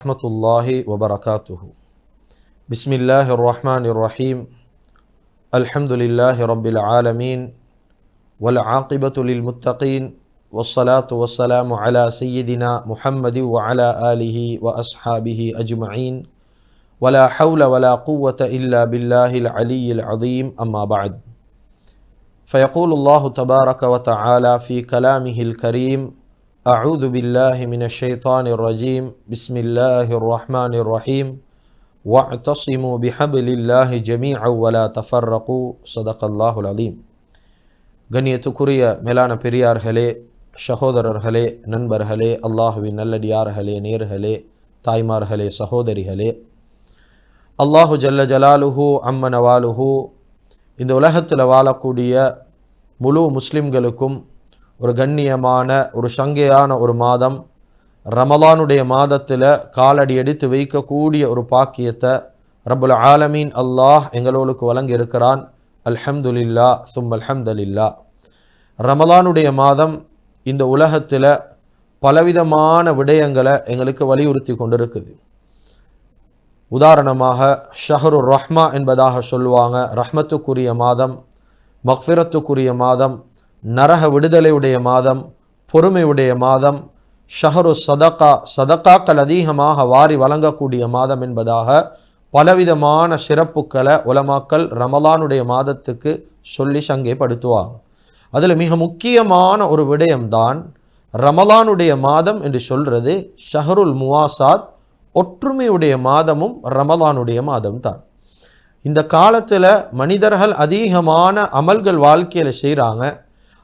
ورحمة الله وبركاته. بسم الله الرحمن الرحيم. الحمد لله رب العالمين والعاقبة للمتقين والصلاة والسلام على سيدنا محمد وعلى آله وأصحابه أجمعين. ولا حول ولا قوة إلا بالله العلي العظيم. أما بعد. فيقول الله تبارك وتعالى في كلامه الكريم أعوذ بالله من الشيطان الرجيم بسم الله الرحمن الرحيم واعتصموا بحبل الله جميعا ولا تفرقوا صدق الله العظيم கண்ணியத்துக்குரிய மேலான பெரியார்களே சகோதரர்களே நண்பர்களே அல்லாஹுவின் நல்லடியார்களே நேர்களே தாய்மார்களே சகோதரிகளே அல்லாஹு ஜல்ல ஜலாலுஹு அம்ம நவாலுஹு இந்த உலகத்தில் வாழக்கூடிய முழு முஸ்லிம்களுக்கும் ஒரு கண்ணியமான ஒரு சங்கையான ஒரு மாதம். ரமலானுடைய மாதத்தில் காலடி எடுத்து வைக்கக்கூடிய ஒரு பாக்கியத்தை ரபுல் ஆலமீன் அல்லாஹ் எங்களோளுக்கு வழங்கியிருக்கிறான். அல்ஹம்துலில்லா சும் அல்ஹம்துலில்லா. ரமலானுடைய மாதம் இந்த உலகத்தில் பலவிதமான விடயங்களை எங்களுக்கு வலியுறுத்தி கொண்டிருக்குது. உதாரணமாக ஷஹரு ரஹ்மா என்பதாக சொல்லுவாங்க ரஹ்மத்துக்குரிய மாதம் மக்ஃபிரத்துக்குரிய மாதம் நரக விடுதலையுடைய மாதம் பொறுமையுடைய மாதம் ஷஹரு சதகா சதக்காக்கள் அதிகமாக வாரி வழங்கக்கூடிய மாதம் என்பதாக பலவிதமான சிறப்புக்களை உலமாக்கல் ரமலானுடைய மாதத்துக்கு சொல்லி சங்கைப்படுத்துவாங்க. அதில் மிக முக்கியமான ஒரு விடயம்தான் ரமலானுடைய மாதம் என்று சொல்றது ஷஹருல் முவாசாத் ஒற்றுமையுடைய மாதமும் ரமலானுடைய மாதம் தான் இந்த காலத்தில் மனிதர்கள் அதிகமான அமல்கள் வாழ்க்கையில் செய்கிறாங்க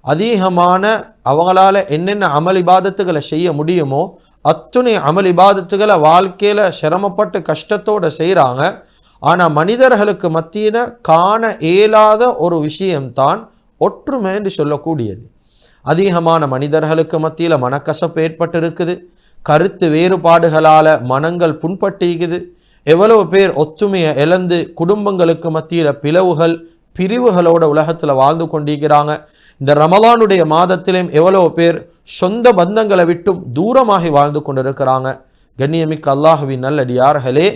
அதிகமான அவங்களால என்னென்ன அமல் இபாதத்துகளை செய்ய முடியுமோ அத்துணை அமல் இபாதத்துகளை வாழ்க்கையில் சிரமப்பட்டு கஷ்டத்தோடு செய்கிறாங்க ஆனால் மனிதர்களுக்கு மத்தியில் காண இயலாத ஒரு விஷயம்தான் ஒற்றுமை என்று சொல்லக்கூடியது. அதிகமான மனிதர்களுக்கு மத்தியில் மனக்கசப்பு ஏற்பட்டு இருக்குது கருத்து வேறுபாடுகளால் மனங்கள் புண்பட்டிக்குது. எவ்வளவு பேர் ஒத்துமையை இழந்து குடும்பங்களுக்கு மத்தியில் பிளவுகள் பிரிவுகளோட உலகத்தில் வாழ்ந்து கொண்டிருக்கிறாங்க. இந்த ரமலானுடைய மாதத்திலும் எவ்வளவு பேர் சொந்த பந்தங்களை விட்டும் தூரமாகி வாழ்ந்து கொண்டிருக்கிறாங்க. கண்ணியமிக்க அல்லாஹுவின் நல்லடியார்களே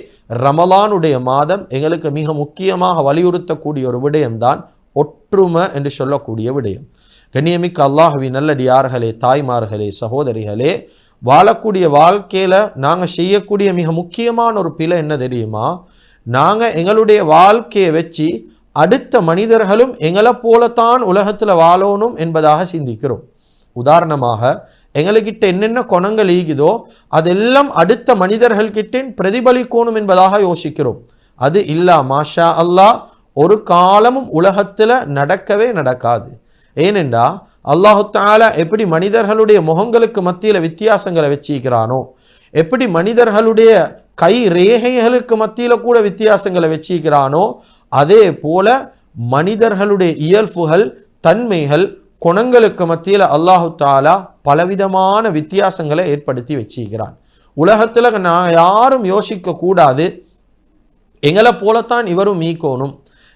ரமலானுடைய மாதம் எங்களுக்கு மிக முக்கியமாக வலியுறுத்தக்கூடிய ஒரு விடயம்தான் ஒற்றுமை என்று சொல்லக்கூடிய விடயம். கண்ணியமிக்க அல்லாஹுவின் நல்லடியார்களே தாய்மார்களே சகோதரிகளே வாழக்கூடிய வாழ்க்கையில் நாங்கள் செய்யக்கூடிய மிக முக்கியமான ஒரு பிழை என்ன தெரியுமா? நாங்கள் எங்களுடைய வாழ்க்கையை வச்சு அடுத்த மனிதர்களும் எங்களை போலத்தான் உலகத்தில் வாழணும் என்பதாக சிந்திக்கிறோம். உதாரணமாக எங்கள்கிட்ட என்னென்ன குணங்கள் ஈகுதோ அதெல்லாம் அடுத்த மனிதர்கள்கிட்ட பிரதிபலிக்கணும் என்பதாக யோசிக்கிறோம். அது இல்லா மாஷா அல்லாஹ் ஒரு காலமும் உலகத்தில் நடக்கவே நடக்காது. ஏனென்றா அல்லாஹு தாலா எப்படி மனிதர்களுடைய முகங்களுக்கு மத்தியில் வித்தியாசங்களை வச்சிக்கிறானோ எப்படி மனிதர்களுடைய கை ரேகைகளுக்கு மத்தியில் கூட வித்தியாசங்களை வச்சிக்கிறானோ அதே போல மனிதர்களுடைய இயல்புகள் தன்மைகள் குணங்களுக்கு மத்தியில் அல்லாஹு தாலா பலவிதமான வித்தியாசங்களை ஏற்படுத்தி வச்சிக்கிறான் உலகத்தில் நான் யாரும் யோசிக்க கூடாது. எங்களை போலத்தான் இவரும் மீக்கோணும்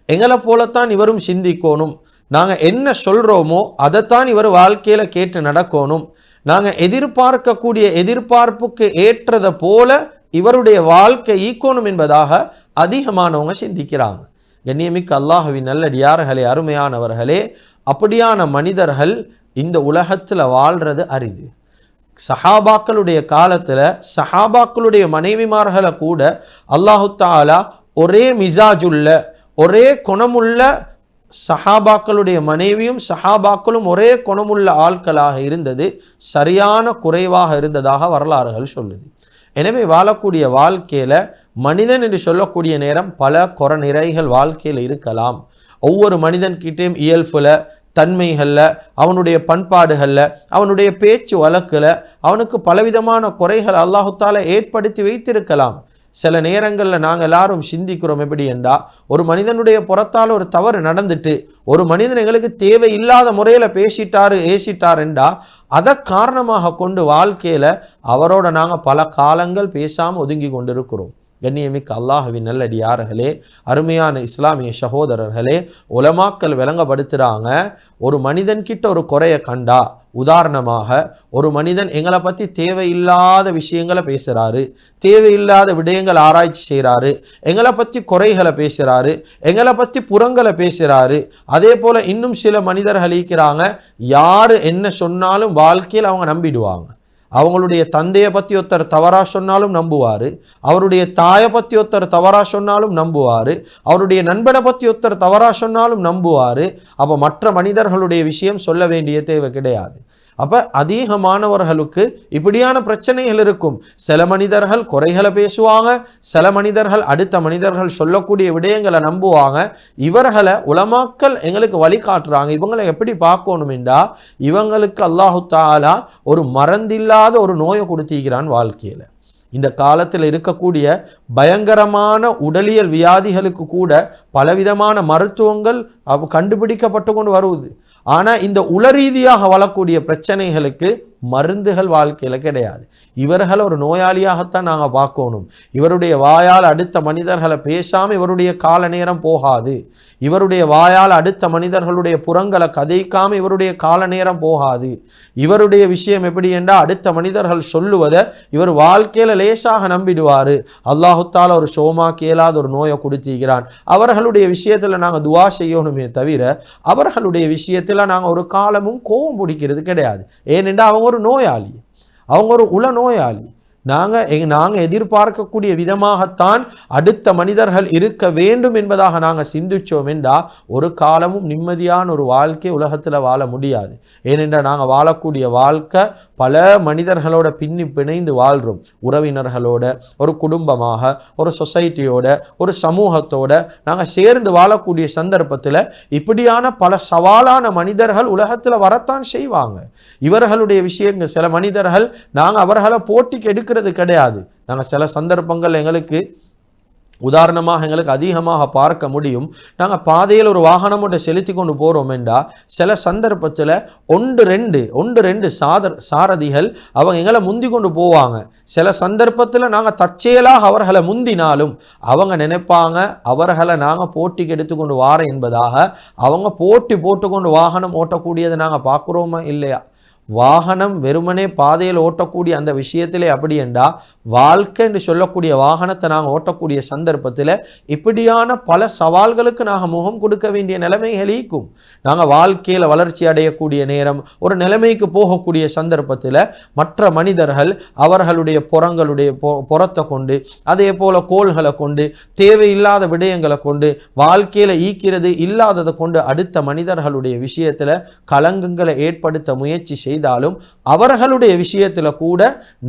எங்களை போலத்தான் இவரும் சிந்திக்கணும். நாங்கள் என்ன சொல்கிறோமோ அதைத்தான் இவர் வாழ்க்கையில் கேட்டு நடக்கணும். நாங்கள் எதிர்பார்க்கக்கூடிய எதிர்பார்ப்புக்கு ஏற்றதை போல இவருடைய வாழ்க்கை ஈக்கணும் என்பதாக அதிகமானவங்க சிந்திக்கிறாங்க. கண்ணியமிக்க அல்லாஹுவின் நல்லடியார்களே அருமையானவர்களே அப்படியான மனிதர்கள் இந்த உலகத்தில் வாழ்கிறது அரிது. சஹாபாக்களுடைய காலத்தில் சஹாபாக்களுடைய மனைவிமார்களை கூட அல்லாஹு தாலா ஒரே மிசாஜுள்ள ஒரே குணமுள்ள சஹாபாக்களுடைய மனைவியும் சஹாபாக்களும் ஒரே குணமுள்ள ஆட்களாக இருந்தது சரியான குறைவாக இருந்ததாக வரலாறுகள் சொல்லுது. எனவே வாழக்கூடிய வாழ்க்கையில் மனிதன் என்று சொல்லக்கூடிய நேரம் பல குறநிறைகள் வாழ்க்கையில் இருக்கலாம். ஒவ்வொரு மனிதன்கிட்டேயும் இயல்புல தன்மைகளில் அவனுடைய பண்பாடுகளில் அவனுடைய பேச்சு வழக்கில் அவனுக்கு பலவிதமான குறைகள் அல்லாஹுத்தால ஏற்படுத்தி வைத்திருக்கலாம். சில நேரங்களில் நாங்கள் எல்லாரும் சிந்திக்கிறோம் எப்படி என்றா ஒரு மனிதனுடைய புறத்தால் ஒரு தவறு நடந்துட்டு ஒரு மனிதன் எங்களுக்கு தேவையில்லாத முறையில் பேசிட்டாரு ஏசிட்டார் என்றா அதை காரணமாக கொண்டு வாழ்க்கையில் அவரோட நாங்கள் பல காலங்கள் பேசாமல் ஒதுங்கி கொண்டிருக்கிறோம். கண்ணியமிக்க அல்லாஹுவின் நல்லடியார்களே அருமையான இஸ்லாமிய சகோதரர்களே உலமாக்கல் விளங்கப்படுத்துகிறாங்க ஒரு மனிதன்கிட்ட ஒரு குறைய கண்டா உதாரணமாக ஒரு மனிதன் எங்களை பற்றி தேவையில்லாத விஷயங்களை பேசுகிறாரு தேவையில்லாத விடயங்கள் ஆராய்ச்சி செய்கிறாரு எங்களை பற்றி குறைகளை பேசுகிறாரு எங்களை பற்றி புறங்களை பேசுகிறாரு அதே போல் இன்னும் சில மனிதர்கள் இருக்கிறாங்க யார் என்ன சொன்னாலும் வாழ்க்கையில் அவங்க நம்பிடுவாங்க. அவங்களுடைய தந்தையை பற்றி ஒருத்தர் தவறாக சொன்னாலும் நம்புவார். அவருடைய தாயை பற்றி ஒருத்தர் தவறாக சொன்னாலும் நம்புவார். அவருடைய நண்பனை பற்றி ஒருத்தர் தவறாக சொன்னாலும் நம்புவார். அப்போ மற்ற மனிதர்களுடைய விஷயம் சொல்ல வேண்டிய தேவை கிடையாது. அப்போ அதிகமானவர்களுக்கு இப்படியான பிரச்சனைகள் இருக்கும். சில மனிதர்கள் குறைகளை பேசுவாங்க சில மனிதர்கள் அடுத்த மனிதர்கள் சொல்லக்கூடிய விடயங்களை நம்புவாங்க. இவர்களை உலமாக்கல் எங்களுக்கு வழிகாட்டுறாங்க இவங்களை எப்படி பார்க்கணுமெண்டா இவங்களுக்கு அல்லாஹு தாலா ஒரு மறந்தில்லாத ஒரு நோயை கொடுத்திருக்கிறான் வாழ்க்கையில். இந்த காலத்தில் இருக்கக்கூடிய பயங்கரமான உடலியல் வியாதிகளுக்கு கூட பலவிதமான மருத்துவங்கள் கண்டுபிடிக்கப்பட்டு கொண்டு வருவது. ஆனால் இந்த உளரீதியாக வளரக்கூடிய பிரச்சனைகளுக்கு மருந்துகள் வாழ்க்கையில் கிடையாது. இவர்கள் ஒரு நோயாளியாகத்தான் நாங்கள் பார்க்கணும். இவருடைய வாயால் அடுத்த மனிதர்களை பேசாமல் இவருடைய கால நேரம் போகாது. இவருடைய வாயால் அடுத்த மனிதர்களுடைய புறங்களை கதைக்காம இவருடைய கால நேரம் போகாது. இவருடைய விஷயம் எப்படி என்றால் அடுத்த மனிதர்கள் சொல்லுவதை இவர் வாழ்க்கையில் லேசாக நம்பிடுவார். அல்லாஹுத்தால் ஒரு சோமா கேளாத ஒரு நோயை கொடுத்திருக்கிறான். அவர்களுடைய விஷயத்தில் நாங்கள் துவா செய்யணுமே தவிர அவர்களுடைய விஷயத்தில் நாங்கள் ஒரு காலமும் கோபம் பிடிக்கிறது கிடையாது. ஏனென்றால் அவங்க ஒரு நோயாளி. அவங்க ஒரு உள நோயாளி நாங்கள் நாங்கள் எதிர்பார்க்கக்கூடிய விதமாகத்தான் அடுத்த மனிதர்கள் இருக்க வேண்டும் என்பதாக நாங்கள் சிந்திச்சோம் என்றால் ஒரு காலமும் நிம்மதியான ஒரு வாழ்க்கை உலகத்தில் வாழ முடியாது. ஏனென்றால் நாங்கள் வாழக்கூடிய வாழ்க்கை பல மனிதர்களோட பின்னி பிணைந்து வாழ்கிறோம் உறவினர்களோட ஒரு குடும்பமாக ஒரு சொசைட்டியோட ஒரு சமூகத்தோட நாங்கள் சேர்ந்து வாழக்கூடிய சந்தர்ப்பத்தில் இப்படியான பல சவாலான மனிதர்கள் உலகத்தில் வரத்தான் செய்வாங்க. இவர்களுடைய விஷயங்கள் சில மனிதர்கள் நாங்கள் அவர்களை போட்டிக்கு எடுக்க இருக்கிறது கிடையாது. நாங்கள் சில சந்தர்ப்பங்கள் எங்களுக்கு உதாரணமாக எங்களுக்கு அதிகமாக பார்க்க முடியும். நாங்கள் பாதையில் ஒரு வாகனம் ஒன்றை செலுத்தி கொண்டு போகிறோம் என்றா சில சந்தர்ப்பத்தில் ஒன்று ரெண்டு ஒன்று ரெண்டு சாதர் சாரதிகள் அவங்க எங்களை முந்தி கொண்டு போவாங்க. சில சந்தர்ப்பத்தில் நாங்கள் தற்செயலாக அவர்களை முந்தினாலும் அவங்க நினைப்பாங்க அவர்களை நாங்கள் போட்டிக்கு எடுத்துக்கொண்டு வாரேன் என்பதாக அவங்க போட்டி போட்டுக்கொண்டு வாகனம் ஓட்டக்கூடியதை நாங்கள் பார்க்குறோமா இல்லையா? வாகனம் வெறுமனே பாதையில் ஓட்டக்கூடிய அந்த விஷயத்திலே அப்படி என்றா வாழ்க்கை என்று சொல்லக்கூடிய வாகனத்தை நாங்கள் ஓட்டக்கூடிய சந்தர்ப்பத்தில் இப்படியான பல சவால்களுக்கு நாங்கள் முகம் கொடுக்க வேண்டிய நிலைமைகள் ஈக்கும். நாங்கள் வாழ்க்கையில் வளர்ச்சி அடையக்கூடிய நேரம் ஒரு நிலைமைக்கு போகக்கூடிய சந்தர்ப்பத்தில் மற்ற மனிதர்கள் அவர்களுடைய புறங்களுடைய புறத்தை கொண்டு அதே போல கோள்களை கொண்டு தேவையில்லாத விடயங்களை கொண்டு வாழ்க்கையில் ஈக்கிறது இல்லாததை கொண்டு அடுத்த மனிதர்களுடைய விஷயத்தில் கலங்கங்களை ஏற்படுத்த முயற்சி செய்ய செய்தாலும் அவர்களுடைய விஷயத்தில் கூட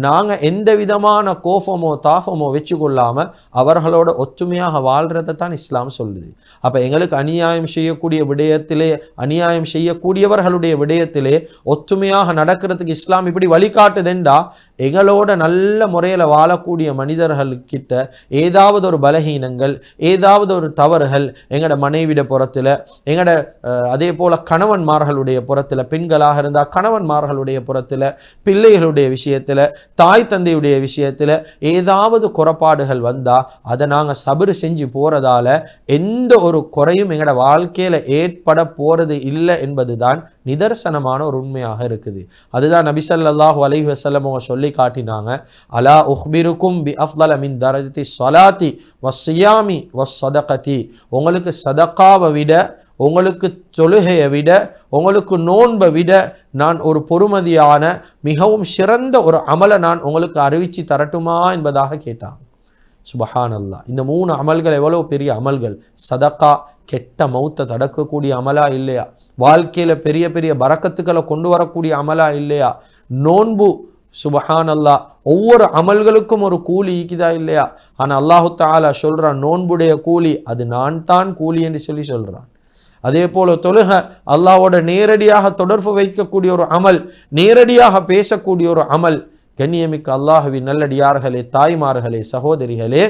நாங்கள் எந்த விதமான கோபமோ தாபமோ வச்சு கொள்ளாமல் அவர்களோட ஒத்துமையாக வாழ்கிறத தான் இஸ்லாம் சொல்லுது. அப்போ எங்களுக்கு அநியாயம் செய்யக்கூடிய விடயத்திலே அநியாயம் செய்யக்கூடியவர்களுடைய விடயத்திலே ஒத்துமையாக நடக்கிறதுக்கு இஸ்லாம் இப்படி வழிகாட்டுதுண்டா? எங்களோட நல்ல முறையில் வாழக்கூடிய மனிதர்கள்கிட்ட ஏதாவது ஒரு பலகீனங்கள் ஏதாவது ஒரு தவறுகள் எங்களோட மனைவிட புறத்தில் எங்களோட அதே போல் கணவன்மார்களுடைய புறத்தில் பெண்களாக இருந்தால் கணவன்மார்களுடைய புறத்தில் பிள்ளைகளுடைய விஷயத்தில் தாய் தந்தையுடைய விஷயத்தில் ஏதாவது குறைபாடுகள் வந்தால் அதை நாங்கள் சபறு செஞ்சு போகிறதால எந்த ஒரு குறையும் எங்களோட வாழ்க்கையில் ஏற்பட போகிறது இல்லை என்பது தான் நிதர்சனமான ஒரு உண்மையாக இருக்குது. அதுதான் நபிசல்லாஹு அலைஹி வசல்லம் சொல்லி சொல்லி காட்டினாங்க. அலா உஹ்பிருக்கும் பி அஃப்தல மின் தரஜதி சலாத்தி வஸ்ஸியாமி வஸ் சதகதி உங்களுக்கு சதக்காவை விட உங்களுக்கு தொழுகையை விட உங்களுக்கு நோன்பை விட நான் ஒரு பொறுமதியான மிகவும் சிறந்த ஒரு அமலை நான் உங்களுக்கு அறிவிச்சு தரட்டுமா என்பதாக கேட்டாங்க. சுபஹான் அல்லா இந்த மூணு அமல்கள் எவ்வளோ பெரிய அமல்கள்? சதக்கா கெட்ட மௌத்தை தடுக்கக்கூடிய அமலா இல்லையா? வாழ்க்கையில் பெரிய பெரிய பறக்கத்துக்களை கொண்டு வரக்கூடிய அமலா இல்லையா? நோன்பு சுபஹான் அல்லா ஒவ்வொரு அமல்களுக்கும் ஒரு கூலி ஈக்குதா இல்லையா? ஆனால் அல்லாஹு தாலா சொல்கிறான் நோன்புடைய கூலி அது நான் தான் கூலி என்று சொல்லி சொல்கிறான் அதே போல தொழுக அல்லாவோட நேரடியாக தொடர்பு வைக்கக்கூடிய ஒரு அமல் நேரடியாக பேசக்கூடிய ஒரு அமல் கண்ணியமிக்க அல்லாஹுவின் நல்லடியார்களே தாய்மார்களே சகோதரிகளே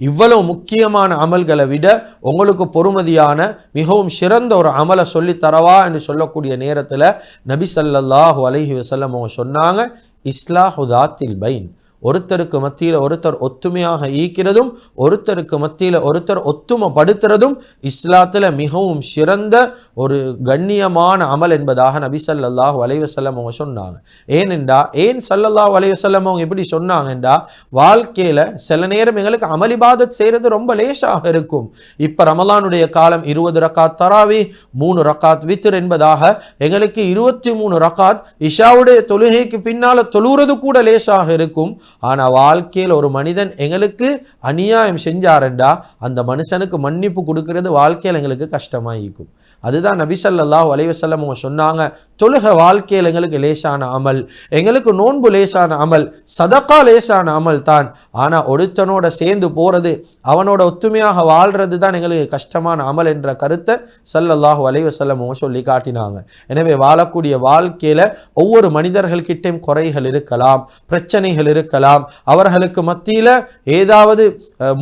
இவ்வளவு முக்கியமான அமல்களை விட உங்களுக்கு பொறுமதியான மிகவும் சிறந்த ஒரு அமலை சொல்லி தரவா என்று சொல்லக்கூடிய நேரத்தில் நபி சல்லாஹூ அலஹி வசல்லம் அவங்க சொன்னாங்க இஸ்லாஹுதாத்தில் பைன். ஒருத்தருக்கு மத்தியில் ஒருத்தர் ஒத்துமையாக ஈக்கிறதும் ஒருத்தருக்கு மத்தியில் ஒருத்தர் ஒத்துமைப்படுத்துறதும் இஸ்லாத்தில் மிகவும் சிறந்த ஒரு கண்ணியமான அமல் என்பதாக நபி சல்லல்லாஹ் அலைஹி அவங்க சொன்னாங்க. ஏனென்றா ஏன் சல்லல்லாஹ் அலைஹி அவங்க எப்படி சொன்னாங்கன்றா வாழ்க்கையில் சில நேரம் எங்களுக்கு அமளிபாதத் செய்கிறது ரொம்ப லேசாக இருக்கும். இப்போ ரமலானுடைய காலம் இருபது ரக்காத் தராவி மூணு ரக்காத் வித்திர் என்பதாக எங்களுக்கு இருபத்தி மூணு ரக்காத் இஷாவுடைய தொழுகைக்கு பின்னால் தொழுகிறது கூட லேசாக இருக்கும். ஆனா வாழ்க்கையில் ஒரு மனிதன் எங்களுக்கு அநியாயம் செஞ்சாருண்டா அந்த மனுஷனுக்கு மன்னிப்பு கொடுக்கிறது வாழ்க்கையில் எங்களுக்கு கஷ்டமாயிருக்கும். அதுதான் நபிசல்லாஹ் ஸல்லல்லாஹு அவங்க சொன்னாங்க தொழுக வாழ்க்கையில் எங்களுக்கு லேசான அமல். எங்களுக்கு நோன்பு லேசான அமல். சதக்கா லேசான அமல் தான். ஆனால் ஒருத்தனோட சேர்ந்து போகிறது அவனோட ஒத்துமையாக வாழ்றது தான் எங்களுக்கு கஷ்டமான அமல் என்ற கருத்தை சல்லல்லாஹு அலைஹி செல்லமோ சொல்லி காட்டினாங்க. எனவே வாழக்கூடிய வாழ்க்கையில் ஒவ்வொரு மனிதர்கள்கிட்டையும் குறைகள் இருக்கலாம் பிரச்சனைகள் இருக்கலாம். அவர்களுக்கு மத்தியில் ஏதாவது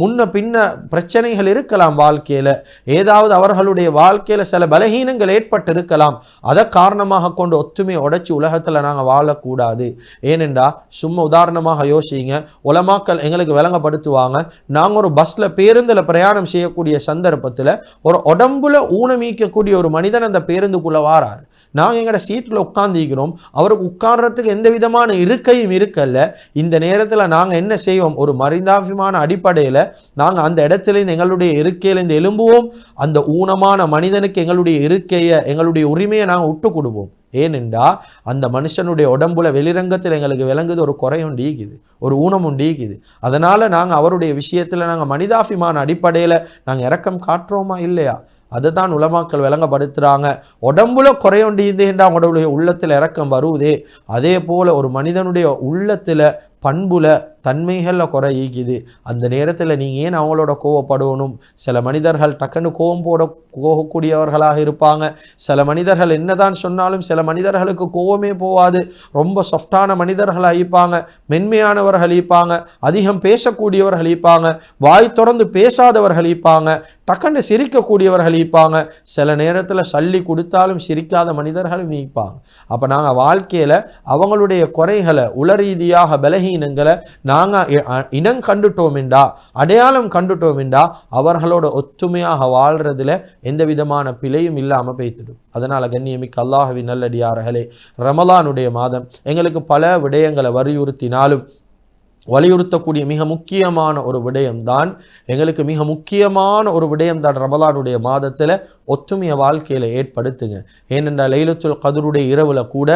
முன்ன பின்ன பிரச்சனைகள் இருக்கலாம் வாழ்க்கையில். ஏதாவது அவர்களுடைய வாழ்க்கையில் சில பலகீனங்கள் ஏற்பட்டு இருக்கலாம் அதை காரணமாக கொண்டு ஒத்துமையை உடைச்சி உலகத்தில் நாங்கள் வாழக்கூடாது. ஏனென்றா சும்மா உதாரணமாக யோசிங்க. உலமாக்கள் எங்களுக்கு விளங்கப்படுத்துவாங்க. நாங்கள் ஒரு பஸ்ஸில் பேருந்தில் பிரயாணம் செய்யக்கூடிய சந்தர்ப்பத்தில் ஒரு உடம்புல ஊனமீக்கக்கூடிய ஒரு மனிதன் அந்த பேருந்துக்குள்ளே வாரார். நாங்கள் எங்களோட சீட்டில் உட்காந்துக்கிறோம் அவருக்கு உட்கார்றதுக்கு எந்த விதமான இருக்கையும் இருக்கல்ல. இந்த நேரத்தில் நாங்கள் என்ன செய்வோம்? ஒரு மரிந்தாபிமான அடிப்படையில் நாங்கள் அந்த இடத்துலேருந்து எங்களுடைய இருக்கையிலேருந்து எழும்புவோம். அந்த ஊனமான மனிதனுக்கு எங்களுடைய இருக்கையை எங்களுடைய உரிமையை நாங்கள் விட்டு கொடுப்போம். ஏனென்றா அந்த மனுஷனுடைய உடம்புல வெளிரங்கத்தில் எங்களுக்கு விளங்குது ஒரு குறையும் டீக்குது ஒரு ஊனமும் டீக்குது அதனால் நாங்கள் அவருடைய விஷயத்தில் நாங்கள் மனிதாபிமான அடிப்படையில் நாங்கள் இறக்கம் காட்டுறோமா இல்லையா? அதை தான் உலமாக்கள் விளங்கப்படுத்துகிறாங்க உடம்புல குறையொண்டியதுன்றா அவங்களுடைய உள்ளத்தில் இறக்கம் வருவதே அதே போல் ஒரு மனிதனுடைய உள்ளத்தில் பண்புல தன்மைகளில் குறை ஈக்குது அந்த நேரத்தில் நீங்கள் ஏன் அவங்களோட கோவப்படணும்? சில மனிதர்கள் டக்குன்னு கோவம் போட போகக்கூடியவர்களாக இருப்பாங்க. சில மனிதர்கள் என்னதான் சொன்னாலும் சில மனிதர்களுக்கு கோவமே போவாது. ரொம்ப சாஃப்டான மனிதர்கள் அழிப்பாங்க. மென்மையானவர்கள் அழிப்பாங்க. அதிகம் பேசக்கூடியவர்கள் அழிப்பாங்க. வாய் தொடர்ந்து பேசாதவர்கள் அழிப்பாங்க. டக்குன்னு சிரிக்கக்கூடியவர்கள் அழிப்பாங்க. சில நேரத்தில் சல்லி கொடுத்தாலும் சிரிக்காத மனிதர்களும் ஈப்பாங்க அப்போ நாங்கள் வாழ்க்கையில் அவங்களுடைய குறைகளை உளரீதியாக பலகீனங்களை நாங்கள் இனம் கண்டுட்டோமெண்டா அடையாளம் கண்டுட்டோமெண்டா அவர்களோட ஒத்துமையாக வாழ்கிறதுல எந்த விதமான பிழையும் இல்லாமல் பேய்த்திடும். அதனால் கண்ணியமிக்க அல்லாஹவி நல்லடியார்களே ரமலானுடைய மாதம் எங்களுக்கு பல விடயங்களை வலியுறுத்தினாலும் வலியுறுத்தக்கூடிய மிக முக்கியமான ஒரு விடயம்தான் எங்களுக்கு மிக முக்கியமான ஒரு விடயம்தான் ரமலானுடைய மாதத்தில் ஒத்துமைய வாழ்க்கையில் ஏற்படுத்துங்க. ஏனென்றால் லைலத்துல் கதருடைய இரவில் கூட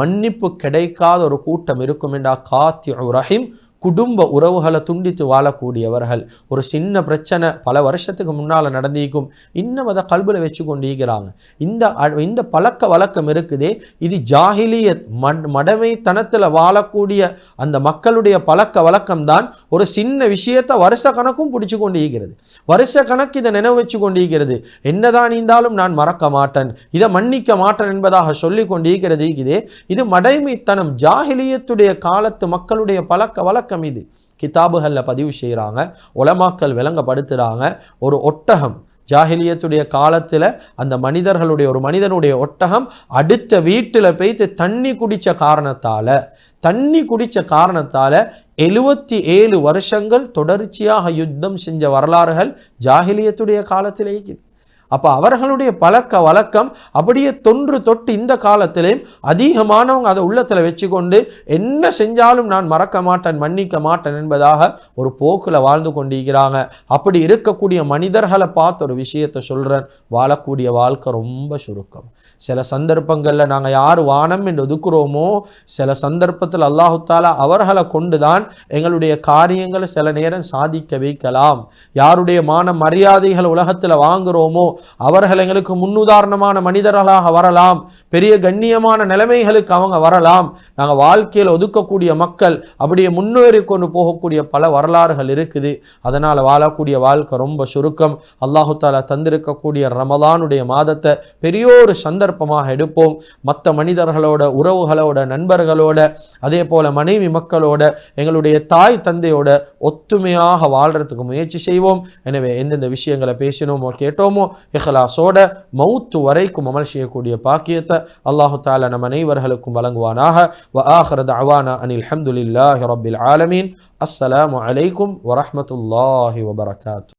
மன்னிப்பு கிடைக்காத ஒரு கூட்டம் இருக்கும் என்றா காத்தி ரஹீம் குடும்ப உறவுகளை துண்டித்து வாழக்கூடியவர்கள். ஒரு சின்ன பிரச்சனை பல வருஷத்துக்கு முன்னால் நடந்திருக்கும். இன்னும் அதை கல்பில் வச்சு கொண்டிருக்கிறாங்க இந்த அ- இந்த பழக்க வழக்கம் இருக்குதே. இது ஜாஹிலியத் மட் மடமைத்தனத்தில் வாழக்கூடிய அந்த மக்களுடைய பழக்க வழக்கம்தான் ஒரு சின்ன விஷயத்தை வருஷ கணக்கும் பிடிச்சு கொண்டிருக்கிறது. வருஷ கணக்கு இதை நினைவு வச்சு கொண்டிருக்கிறது. என்னதான் இருந்தாலும் நான் மறக்க மாட்டேன். இதை மன்னிக்க மாட்டேன் என்பதாக சொல்லி கொண்டிருக்கிறது. இதே இது மடைமைத்தனம். ஜாஹிலியத்துடைய காலத்து மக்களுடைய பழக்க வழக்கம் இது. கிதாபுகளில் பதிவு செய்கிறாங்க உலமாக்கள் விளங்கப்படுத்துகிறாங்க ஒரு ஒட்டகம் ஜாஹிலியத்துடைய காலத்தில் அந்த மனிதர்களுடைய ஒரு மனிதனுடைய ஒட்டகம் அடுத்த வீட்டில் போய்த்து தண்ணி குடித்த காரணத்தால் தண்ணி குடித்த காரணத்தால் எழுவத்தி ஏழு வருஷங்கள் தொடர்ச்சியாக யுத்தம் செஞ்ச வரலாறுகள் ஜாஹிலியத்துடைய காலத்திலே இருக்குது. அப்போ அவர்களுடைய பழக்க வழக்கம் அப்படியே தொன்று தொட்டு இந்த காலத்திலேயும் அதிகமானவங்க அதை உள்ளத்தில் வச்சுக்கொண்டு என்ன செஞ்சாலும் நான் மறக்க மாட்டேன் மன்னிக்க மாட்டேன் என்பதாக ஒரு போக்கில் வாழ்ந்து கொண்டிருக்கிறாங்க. அப்படி இருக்கக்கூடிய மனிதர்களை பார்த்து ஒரு விஷயத்தை சொல்கிறேன் வாழக்கூடிய வாழ்க்கை ரொம்ப சுருக்கம். சில சந்தர்ப்பங்களில் நாங்கள் யார் வானம் என்று ஒதுக்குறோமோ சில சந்தர்ப்பத்தில் அல்லாஹுத்தாலா அவர்களை கொண்டு தான் எங்களுடைய காரியங்களை சில நேரம் சாதிக்க வைக்கலாம். யாருடைய மான மரியாதைகள் உலகத்தில் வாங்குகிறோமோ அவர்கள் எங்களுக்கு முன்னுதாரணமான மனிதர்களாக வரலாம். பெரிய கண்ணியமான நிலைமைகளுக்கு அவங்க வரலாம். நாங்கள் வாழ்க்கையில் ஒதுக்கக்கூடிய மக்கள் அப்படியே முன்னேறி கொண்டு போகக்கூடிய பல வரலாறுகள் இருக்குது. அதனால் வாழக்கூடிய வாழ்க்கை ரொம்ப சுருக்கம். அல்லாஹு தாலா தந்திருக்கக்கூடிய ரமதானுடைய மாதத்தை பெரியோரு சந்தர்ப்பமாக எடுப்போம். மற்ற மனிதர்களோட உறவுகளோட நண்பர்களோட அதே போல மனைவி மக்களோட எங்களுடைய தாய் தந்தையோட ஒத்துமையாக வாழ்றதுக்கு முயற்சி செய்வோம். எனவே எந்தெந்த விஷயங்களை பேசினோமோ கேட்டோமோ இஹ்லாஸோட மௌத்து வரைக்கும் அமல் செய்யக்கூடிய பாக்கியத்தை அல்லாஹு தாலா நம் அனைவர்களுக்கும் வழங்குவானாக. வ அனில் ஹம்துலில்லாஹி ரபில் ஆலமீன். அஸ்ஸலாமு அலைக்கும் வரஹ்மத்துல்லாஹி வபரகாத்து